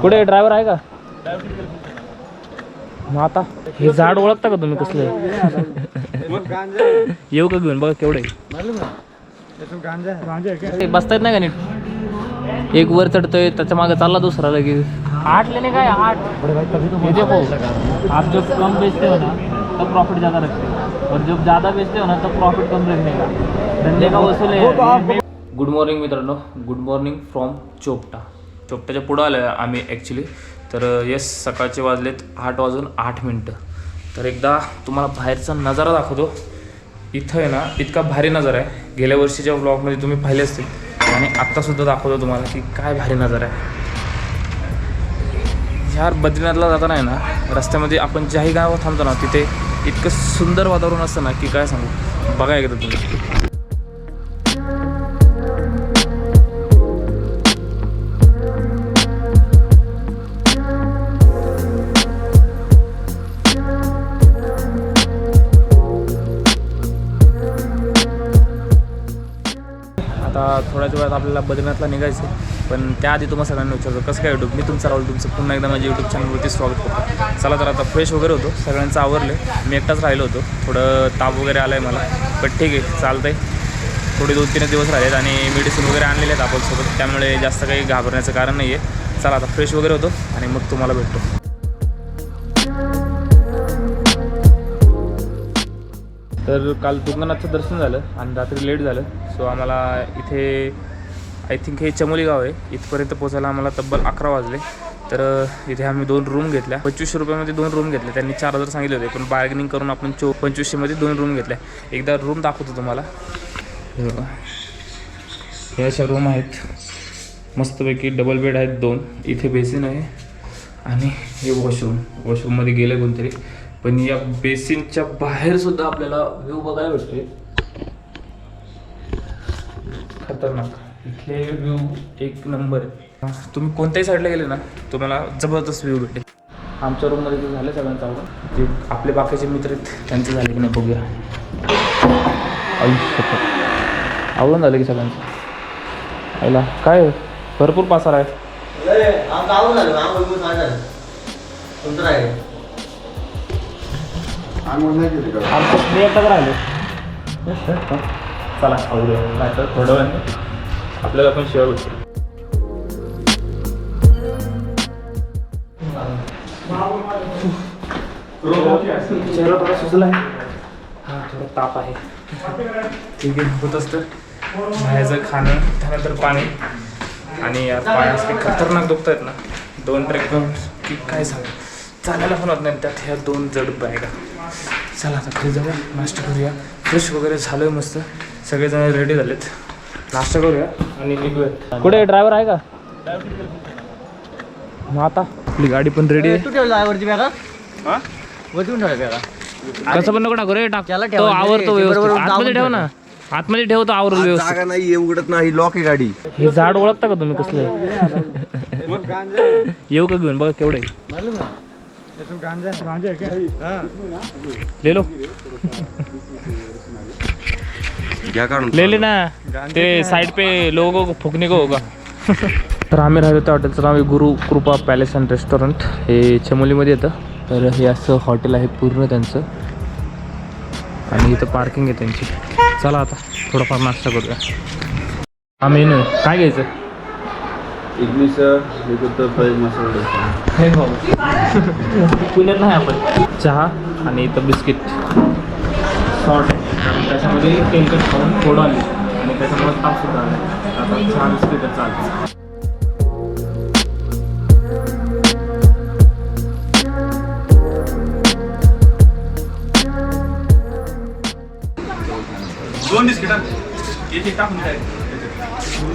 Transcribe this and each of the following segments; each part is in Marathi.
कुठे ड्रायव्हर आहे का? मग आता हे झाड ओळखता का तुम्ही कसलं? येऊ का घेऊन? बघा केवढं बसता येत नाही का नीट? एक वर चढतोय त्याच्यामागे चालला दुसरा लगेच. आठ. लेने काय आठ ये देखो आप जब कम बेचते हो ना तब प्रॉफिट ज़्यादा रखते हो. और जब ज़्यादा बेचते हो ना तब प्रॉफिट कम रखने का। धंदे का वसूल है। गुड मॉर्निंग मित्रांनो. Good morning from Chopta. चोपट्याच्या पुढं आलं आहे आम्ही ॲक्च्युली तर येस सकाळचे वाजलेत आठ वाजून आठ मिनटं. तर एकदा तुम्हाला बाहेरचा नजारा दाखवतो. इथं आहे ना इतका भारी नजारा आहे. गेल्या वर्षीच्या ब्लॉगमध्ये तुम्ही पाहिले असतील. आणि आत्तासुद्धा दाखवतो तुम्हाला की काय भारी नजारा आहे. ह्या बद्रीनाथला जाताना आहे ना रस्त्यामध्ये आपण ज्याही गावात थांबतो ना तिथे इतकं सुंदर वातावरण असतं ना की काय सांगू. बघा एकदा तुम्ही. थोड्याच वेळात आपल्याला बद्रीनाथला निघायचं आहे. पण त्याआधी तुम्हाला सगळ्यांना विचारतो कसं काय यूट्यूब मी तुमचा राहुल तुमचं पुन्हा एकदा माझ्या यूट्यूब चॅनलवरती स्वागत करतो. चला तर आता फ्रेश वगैरे होतो. सगळ्यांचं आवरले मी एकटाच राहिलो होतो. थोडं ताप वगैरे आला आहे मला. पण ठीक आहे चालतं आहे थोडे दोन तीन दिवस राहिलेत आणि मेडिसिन वगैरे आणलेले आहेत आपल्यासोबत त्यामुळे जास्त काही घाबरण्याचं कारण नाही आहे चला आता फ्रेश वगैरे होतो आणि मग तुम्हाला भेटतो. तर काल तुंगनाथचं दर्शन झालं आणि रात्री लेट झालं. सो आम्हाला इथे आय थिंक हे चमोली गाव आहे. इथपर्यंत पोचायला आम्हाला तब्बल अकरा वाजले. तर इथे आम्ही दोन रूम घेतल्या. पंचवीसशे रुपयामध्ये दोन रूम घेतल्या त्यांनी चार हजार सांगितले होते पण बार्गेनिंग करून आपण चो पंचवीसशेमध्ये दोन रूम घेतल्या. एकदा रूम दाखवतो तुम्हाला. हे हे अशा रूम आहेत. मस्तपैकी डबल बेड आहेत दोन. इथे बेसिन आहे. आणि हे वॉशरूम वॉशरूममध्ये गेलं कोणतरी. पण या बेसिनच्या बाहेर सुद्धा आपल्याला व्ह्यू बघायला भेटतोय. खतरनाक. इथले व्ह्यू एक नंबर आहे. तुम्ही कोणत्याही साईडला गेले ना तुम्हाला जबरदस्त व्ह्यू भेटेल. आमच्या रूममध्ये जे झालं सगळ्यांचं आवडून जे आपले बाकीचे मित्र आहेत त्यांचे झाले की नाही बघूया. आयुष्य आवडून झालं की सगळ्यांचं. आईला काय भरपूर पासार आहे. झालं झालं तुमचं नाही आमचं मी एकटाच राहिले चला आवडूया काय तर थोडं वेळाने आपल्याला पण शिवाय भेटते चेहरा थोडा सुजला आहे. हा थोडा ताप आहे. ठीक आहे होत असतं. बाहेरचं खाणं त्यानंतर पाणी. आणि यार पाय असले खतरनाक दुखत आहेत ना. दोन ट्रेक की काय सांग चालायला पण होत नाही त्यात ह्या दोन जड बॅगा चला आता घरी जाऊया नाश्ता करूया. फ्रेश वगैरे झालं मस्त. सगळेजण रेडी झालेत. नाश्ता करूया आणि निघूया कुठे ड्रायव्हर आहे का? मग आता आपली गाडी पण रेडी आहे. तू ठेवला आहे वरती बॅगा वरती ठेवला बॅगा कसं पण नको टाकू रे टाक. त्याला आवरतो आतमध्ये ठेव ना. आतमध्ये ठेव तो आवरतो व्यवस्थित. जागा नाही उघडत नाही. लॉक आहे गाडी. हे झाड ओळखता का तुम्ही कसलं? आहे? येऊ का घेऊन? बघा केवढं आहे. ले लो. घ्या काढून. ले ले ना. ते साइड पे लोगों को फुकने को होगा. तर आम्ही राहिलो त्या हॉटेलचं नाव आहे गुरु कृपा पॅलेस अँड रेस्टॉरंट हे चमोलीमध्ये येतं. तर हे असं हॉटेल आहे पूर्ण त्यांचं. आणि इथं पार्किंग आहे त्यांची. चला आता थोडाफार नाश्ता करूया. हा आहे काय घ्यायचं? मसाला हे भाऊ पुण्यात नाही आपण. चहा आणि इथं बिस्किट. आहे. कारण त्याच्यामध्ये तेलकट खाऊन थोडं आले. आणि त्याच्यामुळे तापसुद्धा आला. आता चहा बिस्किट चालतं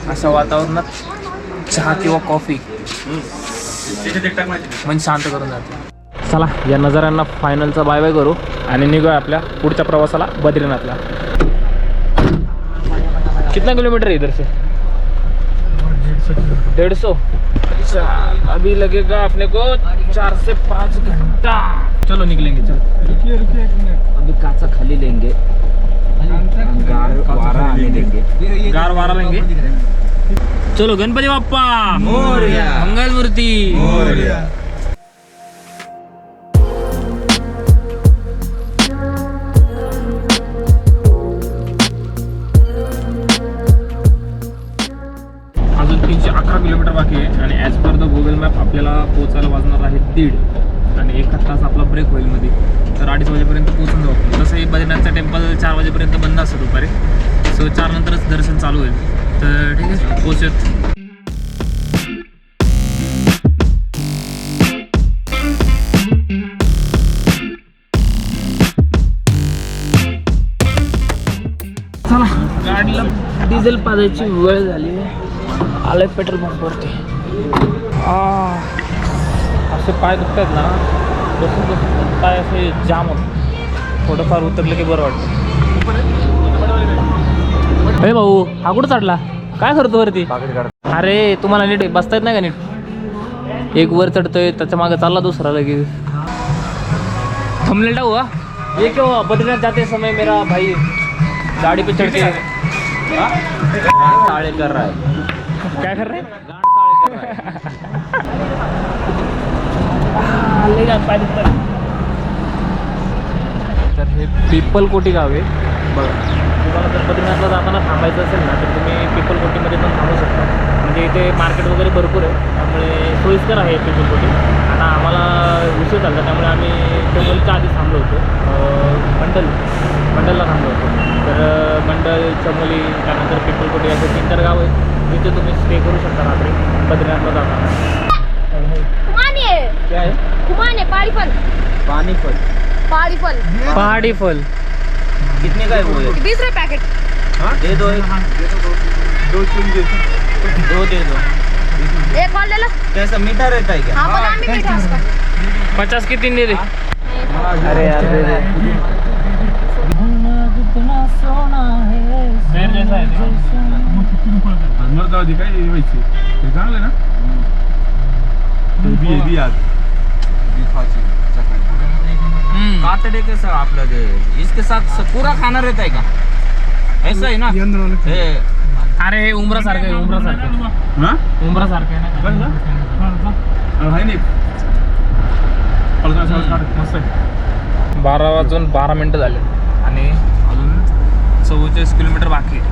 अशा वातावरणात चहा किंवा कॉफी. मन शांत करून जाते. चला या नजाऱ्यांना फायनलचा बाय बाय करू आणि निघूया आपल्या पुढच्या प्रवासाला बद्रीनाथला. कितना किलोमीटर है इधर से? डेढ़ सौ. अभी लगेगा अपने को चार से पाँच घंटा। चलो निकलेंगे चलो। अभी काचा खाली लेंगे। गार वारा देंगे। गार वारा लेंगे? चलो गणपती बाप्पा. मंगलमूर्ती. अजून तीनशे अकरा किलोमीटर बाकी आहे आणि as per the Google map आपल्याला पोचायला वाजणार आहे दीड. आणि एक तास आपला ब्रेक होईल मध्ये तर अडीच वाजेपर्यंत पोहोचून जाऊ आपण. तसंही बद्रीनाथचं टेम्पल चार वाजेपर्यंत बंद असतं दुपारी. सो चार नंतरच दर्शन चालू होईल. तर ठीक आहे पोचूयात चला गाडीला डिझेल पाजायची वेळ झाली. आलंय पेट्रोल पंपवरती आ, असे पाय दुखतात ना बसून बसून पाय असे जाम होत थोडंफार उतरलं की बरं वाटतं. अरे भाऊ हा कुठं चढला? काय करतो वरती? अरे तुम्हाला नीट बसता येत नाही का नीट? एक वर चढतोय त्याच्यामागे चालला दुसरा लगेच. थंबनेल टाकू का ये क्यों बद्रीनाथ जाते समय मेरा भाई. गाड़ी पे चढ़ के कर रहा है. क्या कर रहे. तर हे पिपलकोटी गाव आहे. बघा. जर बद्रीनाथला जाताना थांबायचं असेल ना तर तुम्ही पिपलकोटीमध्ये पण थांबू शकता. म्हणजे इथे मार्केट वगैरे भरपूर आहे. त्यामुळे सोयीस्कर आहे पिपलकोटी. आणि आम्हाला उशीर झाला त्यामुळे आम्ही चमोलीच्या आधी थांबलो होतो. मंडल मंडलला थांबलो होतो. तर मंडल चमोली त्यानंतर पिपलकोटी असे तीन चार गाव आहेत. तिथे तुम्ही स्टे करू शकता रात्री बद्रीनाथला जाताना. कुमानी! है काय? आहे कुमान है पहाड़ी फल पानी फल पहाड़ी फल पहाडी फल कितने का है वो ये? बीस रुपए पैकेट। दे दो एक। दो दे दो। एक और ले लो। कैसा मीठा रहता है क्या? हाँ बादाम भी मीठा है। उसका। पचास किती नाही रे अरे यार दे दे। शेर जैसा आहे ते. अमरगाव काय व्हायची ते चांगलं ना ते बी आहे, बी आज हम्म. कातड़े के साथ आप लोग इसके साथ पूरा खाना रहता है क्या ऐसा है ना? ए, अरे हे उमरा सारखं आहे उमरा सारखं हा उमरा सारखं ना आहे. बारा वाजून बारा मिनटं झाले. आणि अजून चव्वेचाळीस किलोमीटर बाकी आहे.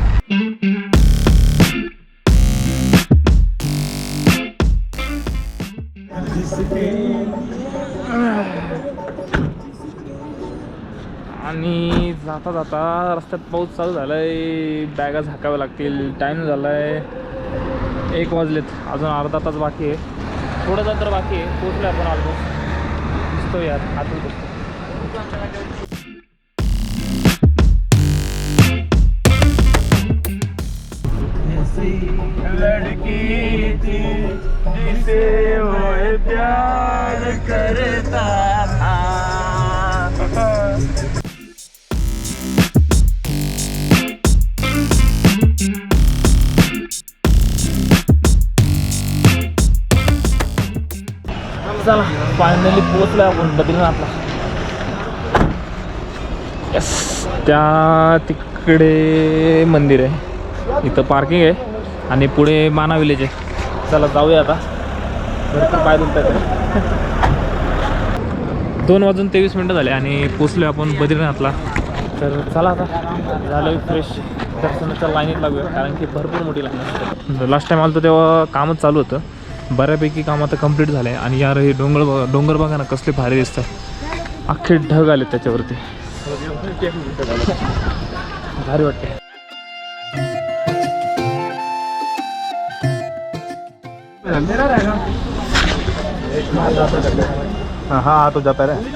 आणि जाता जाता रस्त्यात पाऊस चालू झालाय. बॅगा झाकाव्या लागतील. टाईम झालाय एक वाजलेत. अजून अर्धा तास बाकी आहे. थोडं तर बाकी आहे. पोचलो आपण ऑलमोस्ट दिसतो यार. आतून दिसतो फायनली पोचलो आपण बद्रीनाथला यस त्या तिकडे मंदिर आहे. इथं पार्किंग आहे आणि पुढे माना विलेज आहे. चला जाऊया आता. भरपूर पाय दुखतात दोन वाजून तेवीस मिनटं झाले आणि पोचलो आपण बद्रीनाथला. तर चला आता. झालं फ्रेश दर्शनाच्या लाईनीत लागूया कारण की भरपूर मोठी लाईन असते लास्ट टाईम आलं तेव्हा कामच चालू होतं. बऱ्यापैकी काम आता कंप्लीट झालं आहे. आणि यार हे डोंगर बघा डोंगर बघा ना कसले भारी दिसतात. अख्खे ढग आले त्याच्यावरती. भारी वाटते हाँ हाँ तो जाता रहे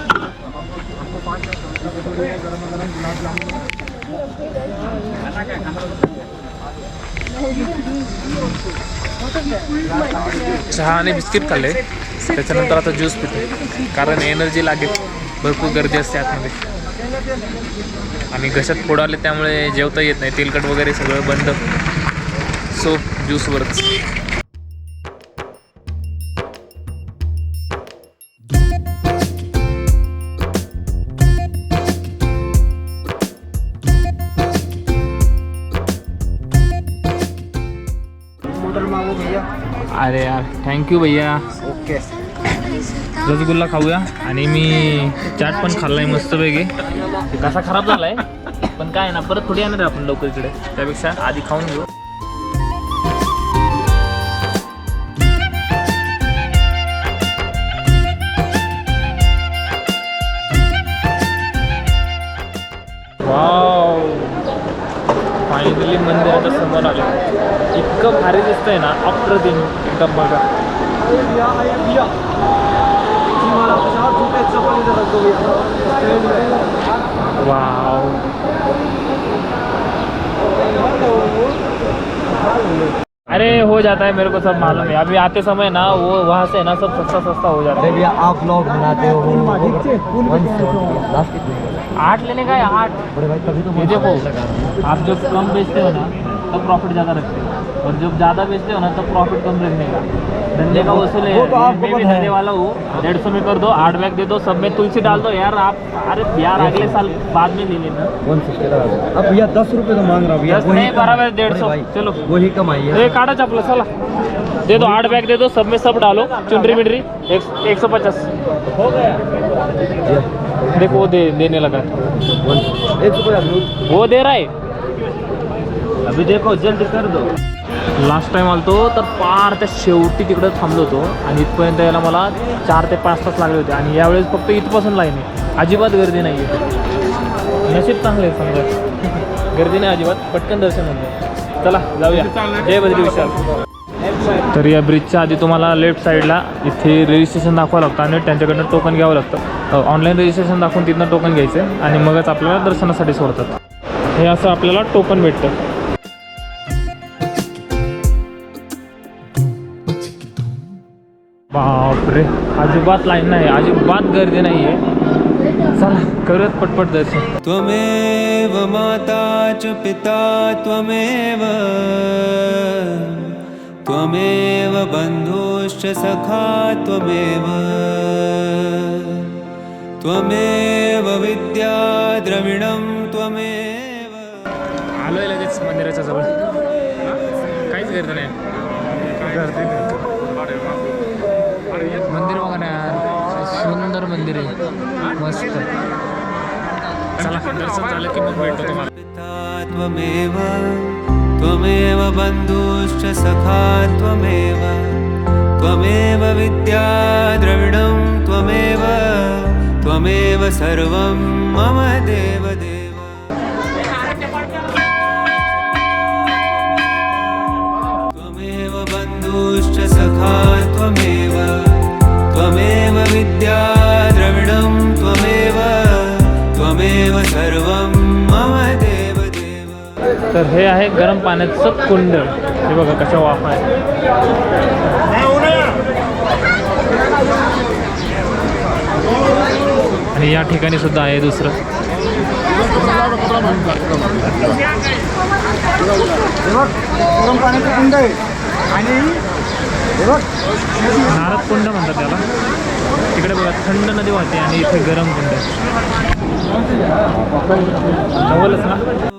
चहा आणि बिस्किट खाल्ले. त्याच्यानंतर आता ज्यूस पितो कारण एनर्जी लागेल. भरपूर गर्दी असते आतमध्ये. आणि घशात फोडाले त्यामुळे जेवता येत नाही. तेलकट वगैरे सगळं बंद. सो ज्यूसवरच थँक्यू भैया. ओके. रसगुल्ला खाऊया. आणि मी चाट पण खाल्लाय मस्तपैकी. कसा खराब झालाय पण काय ना परत थोडी येणार आपण लवकर इकडे. त्यापेक्षा आधी खाऊन घेऊ. वाव. फायनली मंदिराच्या समोर आले. इतकं भारी दिसतंय ना अप्रतिम एकदम बघा अरे हो जाता है मेरे को सब मालूम है। अभी आते समय ना वो वहाँ से ना सब सस्ता सस्ता हो जाता है। भैया आप लोग बनाते हो लास्ट आठ लेने का है आठ। बड़े भाई तभी तो ये देखो आप जो कम बेचते हो ना तब प्रॉफिट ज़्यादा रखते हो। और जब ज़्यादा बेचते हो ना तो प्रॉफिट कम रखने का धंधे का वसूल है तो मैं भी धंधे वाला हूँ। डेढ़ सौ में कर दो आठ बैग दे दो सब में तुलसी डाल दो यार आप अरे यार अगले साल बाद में ले लेना अब भैया दस रुपए तो मांग रहा हूँ दस नहीं, कम- बराबर डेढ़ सौ। चलो। वही कमाई है। काटा चपला चला दे दो आठ बैग दे दो सब में सब डालो। चुनरी मिनरी एक सौ पचास। हो गया देखो वो दे देने लगा वन एक सौ पचास। वो दे रहा है। अभी देखो जल्दी कर दो। लास्ट टाईम आलतो तर पार त्या शेवटी तिकडं थांबलो होतो. आणि इथपर्यंत यायला मला चार ते पाच तास लागले होते. आणि यावेळेस फक्त इथपासून लाईन आहे. अजिबात गर्दी नाही आहे नशीब चांगले आहे समजा. गर्दी नाही अजिबात पटकन दर्शन होतं चला जाऊया. जय बद्री विशाल. तर या ब्रिजच्या आधी तुम्हाला लेफ्ट साईडला इथे रजिस्ट्रेशन दाखवावं लागतं आणि त्यांच्याकडनं टोकन घ्यावं लागतं. ऑनलाईन रजिस्ट्रेशन दाखवून तिथनं टोकन घ्यायचं आहे आणि मगच आपल्याला दर्शनासाठी सोडतात. हे असं आपल्याला टोकन भेटतं. बापरे. अजिबात लाईन नाही अजिबात गर्दी नाही आहे. चला करूयात पटपट दर्शन. त्वमेव माता च पिता त्वमेव. त्वमेव बन्धुश्च सखा त्वमेव. त्वमेव विद्या द्रविणं त्वमेव. आलोय लगेच मंदिराच्या जवळ. काहीच गर्दी नाही. मंदिर बघा ना यार सुंदर मंदिर. आहे मस्त. चला दर्शन झालं की मग भेटतो तुम्हाला. पिता त्वमेव त्वमेव बन्धुश्च सखा त्वमेव त्वमेव विद्या द्रविणं त्वमेव त्वमेव सर्वं मम देवदेव। त्वमेव बन्धुश्च सखा त्वमेव त्वमेव विद्या तर हे आहे गरम पाण्याचं कुंड हे बघा कशा वाफ आहे आणि या ठिकाणी सुद्धा आहे दुसरं. नारद कुंड म्हणतात त्याला. तिकडे बघा थंड नदी वाहते आणि इथे गरम कुंड आहे. जवळच ना?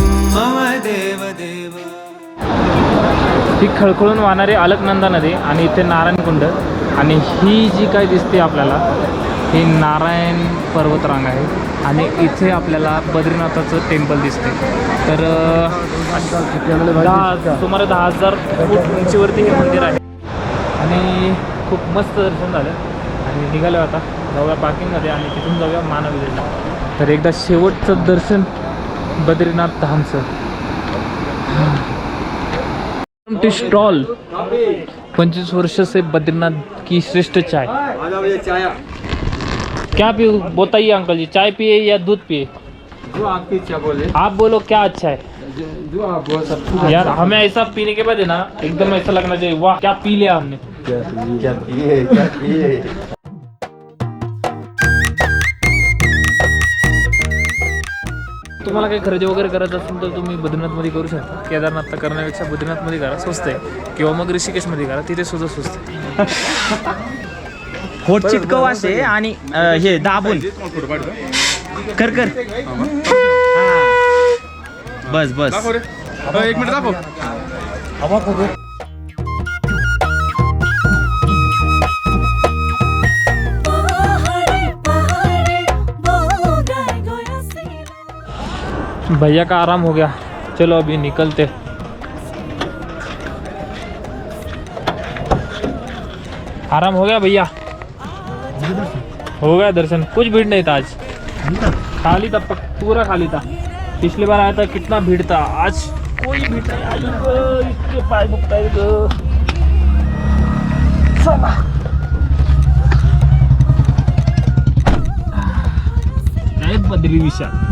ही खळखळून वाहणारी अलकनंदा नदी आणि इथे नारायणकुंड आणि ही जी काय दिसते आपल्याला ही नारायण पर्वतरांग आहे. आणि इथे आपल्याला बद्रीनाथाचं टेम्पल दिसते. तर दहा सुमारे दहा हजार फूट उंचीवरती हे मंदिर आहे. आणि खूप मस्त दर्शन झालं. आणि निघालो आता. जाऊया पार्किंगमध्ये आणि तिथून जाऊया मानवगिरीला तर एकदा शेवटचं दर्शन बद्रीनाथ धामचं. स्टॉल पच्चीस वर्ष से बद्रीनाथ की श्रेष्ठ चाय। क्या पी बताइए अंकल जी। चाय पिए या दूध पिए? जो आपकी इच्छा बोले। आप बोलो क्या अच्छा है? जो आप बोल सकते यार हमें ऐसा पीने के बाद है ना एकदम ऐसा लगना चाहिए वाह क्या पी लिया हमने? क्या पिए क्या पिए? तुम्हाला काही खरेदी वगैरे करायचं असेल तर तुम्ही बद्रीनाथमध्ये करू शकता. केदारनाथला करण्यापेक्षा बद्रीनाथमध्ये करा स्वस्त आहे. किंवा मग ऋषिकेशमध्ये करा तिथे सुद्धा स्वस्त आहे. होट चिटकव असे आणि हे दाबून. कर कर. हा. बस बस. एक मिनिट दाखव. भैया का आराम हो गया। चलो अभी निकलते। आराम हो गया भैया? हो गया दर्शन। कुछ भीड़ नहीं था आज। खाली था पूरा खाली था। पिछली बार आया था, कितना भीड़ था। आज कोई भीड़ नहीं पाय दुखताय ग. चला. जय बद्री विशाल।